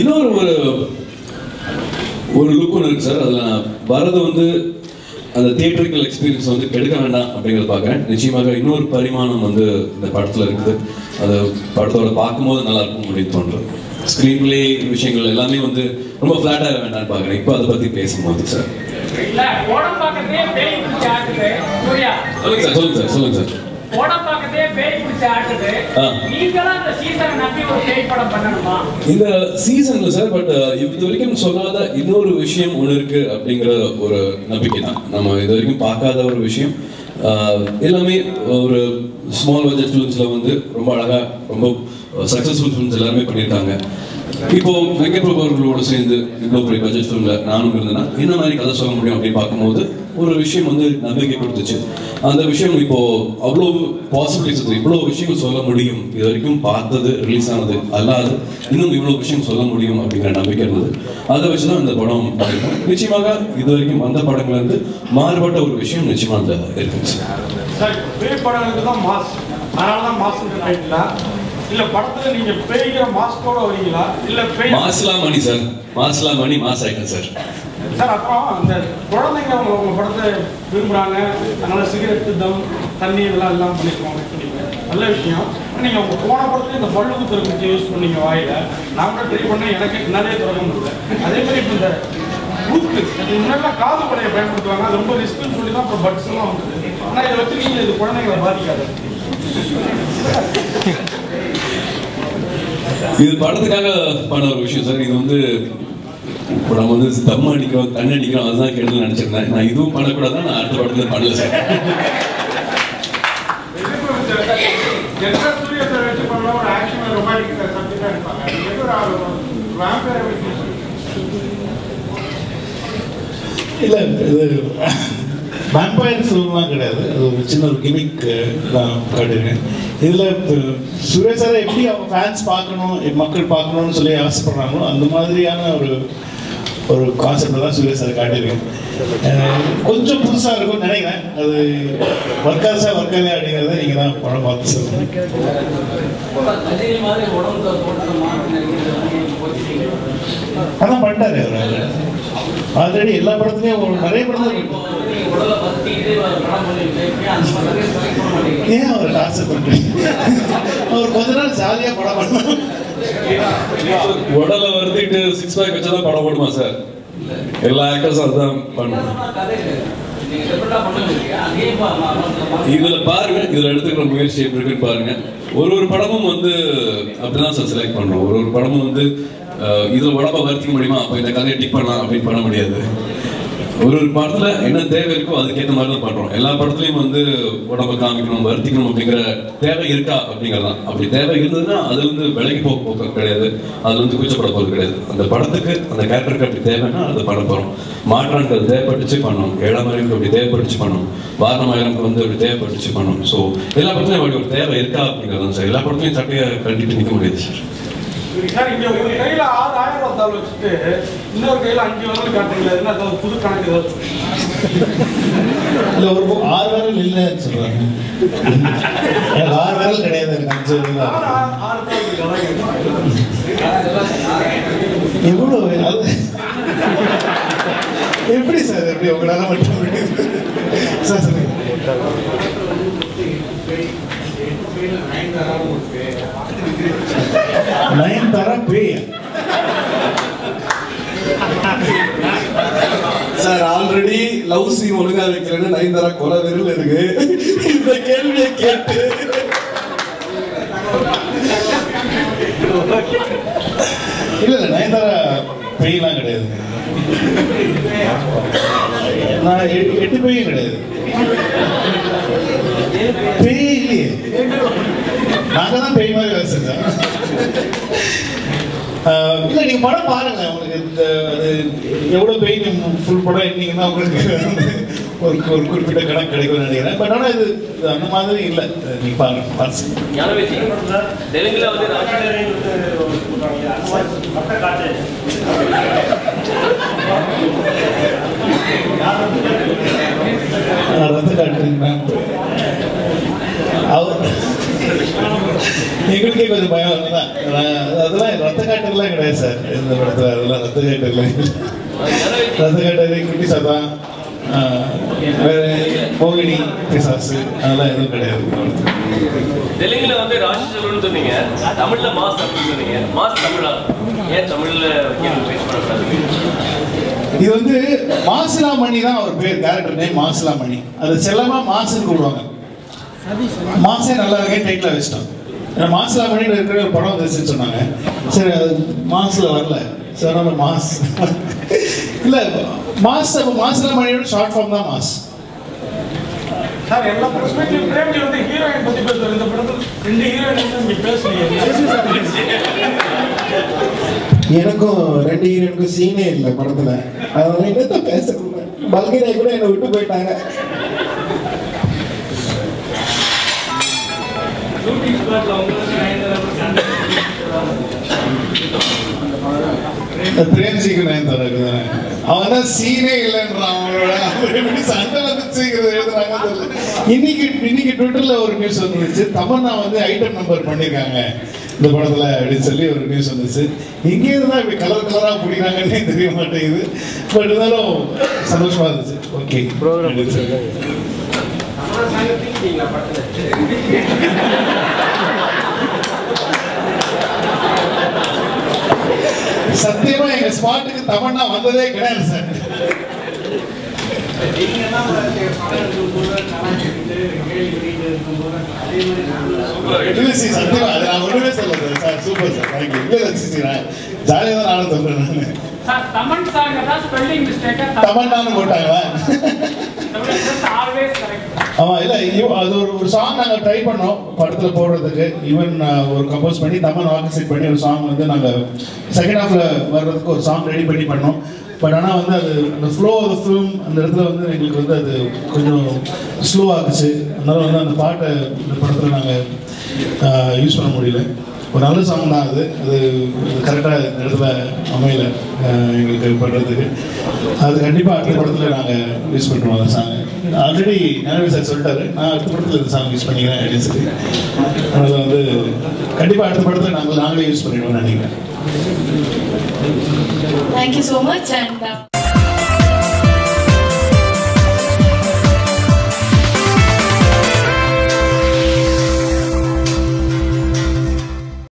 இன்னொரு ஒரு ஒரு லுக் ஒன்று இருக்கு சார். அதில் நான் வரது வந்து அந்த தியேட்டரிக்கல் எக்ஸ்பீரியன்ஸ் வந்து கெடுக்க வேண்டாம் அப்படிங்கிறத பார்க்குறேன். நிச்சயமாக இன்னொரு பரிமாணம் வந்து இந்த படத்தில் இருக்குது. அது படத்தோட பார்க்கும்போது நல்லா இருக்கும் அப்படின்னு தோன்றுது ஸ்க்ரீன் பிளே விஷயங்கள் எல்லாமே வந்து ரொம்ப ஃப்ளாட்டாக வேண்டாம்னு பார்க்குறேன். இப்போ அதை பற்றி பேசும்போது சார் சொல்லுங்க சார் சொல்லுங்க சார். இந்த சீசன்ல சார் பட் இது வரைக்கும் சொல்லாத இன்னொரு விஷயம் ஒன்று இருக்கு அப்படிங்கிற ஒரு நம்பிக்கை தான். நம்ம இது வரைக்கும் பார்க்காத ஒரு விஷயம். எல்லாமே ஒரு ஸ்மால் பட்ஜெட் ஃபிலிம்ஸ்ல வந்து ரொம்ப அழகா ரொம்ப சக்ஸஸ்ஃபுல் ஃபிலிம்ஸ் எல்லாருமே பண்ணியிருக்காங்க. இப்போ வெங்கட் அவர்களோடு சேர்ந்து இவ்வளோ பெரிய பட்ஜெட் ஃபிலிம்ல நானும் இருந்தேன்னா என்ன மாதிரி கதை சொல்ல முடியும் அப்படின்னு பார்க்கும்போது ஒரு விஷயம் வந்து நம்பிக்கை கொடுத்துச்சு அந்த விஷயம் இப்போ அவ்வளோ பாசிபிலிட்டிஸ் இருக்குது இவ்வளோ விஷயங்கள் சொல்ல முடியும். இது வரைக்கும் பார்த்தது ரிலீஸ் ஆனது அல்லாது இன்னும் இவ்வளோ விஷயம் சொல்ல முடியும் அப்படிங்கிற நம்பிக்கை இருந்தது. அதை வச்சு தான் இந்த படம் பண்ணியிருக்கோம் நிச்சயமாக இது வரைக்கும் வந்த படங்கள்ல இருந்து மாறுபட்ட ஒரு விஷயம் நிச்சயமாக அந்த இருக்குங்க சார் இல்ல படத்துல நீங்க பேய்கிற மாஸ்கோட வரீங்களா? இல்ல பேய் மாஸ்லாம் மணி சார். மாஸ்லாம் மணி மாஸ் ஆயிட்டேன் சார். சார் அப்புறம் அந்த குழந்தைங்க உங்க உங்க படத்தை விரும்புறாங்க. அதனால சிகரெட் தம் தண்ணி இதெல்லாம் எல்லாம் பண்ணிருக்கோம் சொன்னீங்க. நல்ல விஷயம். நீங்க உங்க போன படத்துல இந்த பல்லு குத்துறதுக்கு யூஸ் பண்ணீங்க வாயில. நான் கூட ட்ரை பண்ணேன். எனக்கு நிறைய திறக்க முடியல. அதே மாதிரி இப்போ இந்த ஊத்து முன்னாடி காது படையை பயன்படுத்துவாங்க. அது ரொம்ப ரிஸ்க்னு சொல்லி தான் இப்போ பட்ஸ் எல்லாம் வந்தது. ஆனா இதை வச்சிருக்கீங்க இது குழந்தைங்களை பாதிக்காது. இது படத்துக்காக பண்ண ஒரு விஷயம் சார் இது வந்து இப்போ நம்ம வந்து தம் அடிக்கிறோம் தண்ணி அடிக்கிறோம் அதுதான் கெடுதல் நினைச்சிருந்தேன். நான் இதுவும் பண்ணக்கூடாது நான் அடுத்த படத்துல பண்ணல சார் இல்லை இது வேம்பயர் ஃபிலிம்லாம் கிடையாது. அது ஒரு சின்ன ஒரு கிமிக் நான் காட்டுறேன் இதில் சுரேஷ் சாரை எப்படி அவங்க ஃபேன்ஸ் பார்க்கணும் மக்கள் பார்க்கணும்னு சொல்லி ஆசைப்படுறாங்களோ அந்த மாதிரியான ஒரு ஒரு கான்செப்ட் தான் சுரேஷ் சார் காட்டியிருக்கேன். கொஞ்சம் புதுசாக இருக்கும்னு நினைக்கிறேன். அது ஒர்க்காசா ஒர்க்காலே அப்படிங்கிறத நீங்கள் தான் படம் பார்த்து சொல்லுங்கள் அதான் பண்ணிட்டாரு அவர். ஆல்ரெடி எல்லா படத்துலையும் நிறைய படத்துல ஏன் அவர் டார்ச்சர் பண்றீங்க? அவர் கொஞ்ச நாள் ஜாலியாக படம் பண்ணுவாங்க உடலை வருத்திட்டு சிக்ஸ் பேக் வச்சா படம் போடுமா சார் எல்லா ஆக்டர்ஸும் அதுதான் பண்ணுவோம் இதுல பாருங்க இதுல எடுத்துக்கிற முயற்சி எப்படி இருக்குன்னு பாருங்க. ஒரு ஒரு படமும் வந்து அப்படிதான் சார் செலக்ட் பண்றோம். ஒரு ஒரு படமும் வந்து இதுல உடம்ப வருத்திக்க முடியுமா? அப்ப இந்த கதையை டிக் பண்ணலாம் அப்படின்னு பண்ண முடியாது. ஒரு ஒரு படத்துல என்ன தேவை இருக்கோ அதுக்கேற்ற மாதிரி தான் பண்றோம். எல்லா படத்துலயும் வந்து உடம்ப காமிக்கணும் வருத்திக்கணும் அப்படிங்கிற தேவை இருக்கா அப்படிங்கறதான் அப்படி தேவை இருந்ததுன்னா அது வந்து விலைக்கு போக போக கிடையாது. அது வந்து கூச்சப்பட போறது கிடையாது. அந்த படத்துக்கு அந்த கேரக்டருக்கு அப்படி தேவைன்னா அதை பண்ண போறோம். மாற்றங்கள் தேவைப்பட்டுச்சு பண்ணணும். ஏழாம் அறிவுக்கு அப்படி தேவைப்பட்டுச்சு பண்ணணும். வாரணமாயிரம்க்கு வந்து அப்படி தேவைப்பட்டுச்சு பண்ணணும். ஸோ எல்லா படத்துலயும் அப்படி ஒரு தேவை இருக்கா அப்படிங்கிறது சார் எல்லா படத்துலயும் சட்டையை கட்டிட்டு நிற்க முடியாது சார் சார் இங்க ஒரு கையில ஆறு ஆயிரம் ரூபாய் தாள் வச்சுட்டு இன்னொரு கையில அஞ்சு வரல் காட்டுங்களா என்ன புது கணக்கு ஏதாவது இல்ல ஒரு ஆறு விரல் இல்லைன்னு சொல்றாங்க. ஆறு விரல் கிடையாது அது எப்படி சார் எப்படி உங்களால மட்டும் சார் சொல்லுங்க. நயன் தரா பேய். சார் ஆல்ரெடி லவ் சீன் ஒழுங்கா வைக்கலன்னு நயன்தாரா கொலை வெறில் இருக்கு. இந்த கேள்வியை கேட்டு. இல்ல இல்ல நயன்தாரா பேய்லாம் கிடையாது. நான் எட்டு பேயும் கிடையாது. பேய் இல்லையே நாங்க தான் பேய் மாதிரி வேலை செஞ்சோம். இல்ல நீங்க படம் பாருங்க உங்களுக்கு இந்த அது எவ்வளவு பேய் ஃபுல் படம் எண்ணீங்கன்னா உங்களுக்கு ஒரு ஒரு குறிப்பிட்ட கணக்கு கிடைக்கும்னு நினைக்கிறேன். பட் ஆனா இது அந்த மாதிரி இல்லை. நீங்க பாருங்க பார்த்து தெலுங்குல வந்து ரத்த காட்டுறீங்களா அவர் எங்களுக்கே கொஞ்சம் பயம் தான் அதெல்லாம் ரத்த காட்டுலாம் கிடையாது சார் இந்த படத்தில் காட்டுலாம் ரத்த காட்டு சதா வேற மோகினி பிசாசு அதெல்லாம் எதுவும் கிடையாது. தெலுங்குல வந்து ராட்சசல்னு சொன்னீங்க. தமிழ்ல மாஸ் அப்படின்னு சொன்னீங்க. மாஸ் தமிழா? ஏன் தமிழ்ல இது வந்து மாசிலாமணி தான் அவர் பேர் கேரக்டர் நேம் மாசிலாமணி. அது செல்லமா மாசுன்னு கூப்பிடுவாங்க. மாசே நல்லா இருக்கேன் டைட்டில் வச்சிட்டோம். ஏன்னா மாசிலாமணின்னு இருக்கிற ஒரு படம் வந்துச்சுன்னு சொன்னாங்க. சரி அது மாசுல வரல. சரி மாஸ். இல்ல மாஸ் மாசிலாமணியோட ஷார்ட் ஃபார்ம் தான் மாஸ். சார் எல்லா பெர்ஸ்பெக்டிவ் பிரேம்ஜி வந்து ஹீரோயின் பத்தி பேசுவார். இந்த படத்தில் ரெண்டு ஹீரோயின் நீங்க பேசுறீங்க. எனக்கும் ரெண்டு ஹீரோனுக்கும் சீனே இல்லை படத்துல. அதனால என்னத்த பேசுறேன் பல்கேரியா கூட என்னை விட்டு போயிட்டாங்க. ஷூட்டிங் ஸ்பாட்ல உங்களுக்கு நயன்தாரா சண்டை பிரேம்ஜிக்கு நயன்தாரா இருக்குதானே அவன் தான்? சீனே இல்லைன்றான் அவங்களோட. எப்படி சண்டை வந்துச்சுங்கிறது எழுதுறாங்க இன்னைக்கு இன்னைக்கு ட்விட்டர்ல ஒரு நியூஸ் வந்துச்சு தமன்னா வந்து ஐட்டம் நம்பர் பண்ணியிருக்காங்க இந்த படத்துல அப்படின்னு சொல்லி ஒரு நியூஸ் வந்துச்சு. எங்கே தான் இப்படி கலர் கலரா பிடிக்கிறாங்கன்னே தெரிய மாட்டேங்குது. பட் இருந்தாலும் சந்தோஷமா இருந்துச்சு. ஓகே சத்தியமா எங்க ஸ்பாட்டுக்கு தமன்னா வந்ததே கிடையாது சார். நீங்க தான் சத்தியமா நான் ஒண்ணுமே சொல்லல சார். Super sir. தேங்க்யூ ஜாலியாக தான் நானும் சொல்றேன் நான். சார் தமன் சாங் தான் ஸ்பெல்லிங் ஆமா இல்ல இவ- அது ஒரு ஒரு சாங் நாங்க ட்ரை பண்ணோம் படத்துல போடுறதுக்கு. ஈவன் ஒரு கம்போஸ் பண்ணி தமன் செட் பண்ணி ஒரு சாங் வந்து நாங்க செகண்ட் ஹாஃப்ல வர்றதுக்கு ஒரு சாங் ரெடி பண்ணி பண்ணோம். பட் ஆனால் வந்து அது அந்த ஃப்ளோ ஆஃப் ஃபிலிம் அந்த இடத்துல வந்து எங்களுக்கு வந்து அது கொஞ்சம் ஸ்லோ ஆகுச்சு. அதனால வந்து அந்த பாட்டை இந்த படத்தில் நாங்கள் யூஸ் பண்ண முடியல. ஒரு நல்ல சாங் தான் அது அது கரெக்டாக இடத்துல அமையல எங்களுக்கு பண்ணுறதுக்கு அது கண்டிப்பாக அடுத்த படத்தில் நாங்கள் யூஸ் பண்ணுறோம் அந்த சாங் ஆல்ரெடி ஞானவி சார் சொல்லிட்டாரு. நான் அடுத்த படத்தில் இந்த சாங் யூஸ் பண்ணிக்கிறேன் அப்படின்னு சொல்லி. அதனால் வந்து கண்டிப்பாக அடுத்த படத்தில் நாங்கள் நாங்களே யூஸ் பண்ணிடுவோம் நினைக்கிறேன். Thank you so much and uh,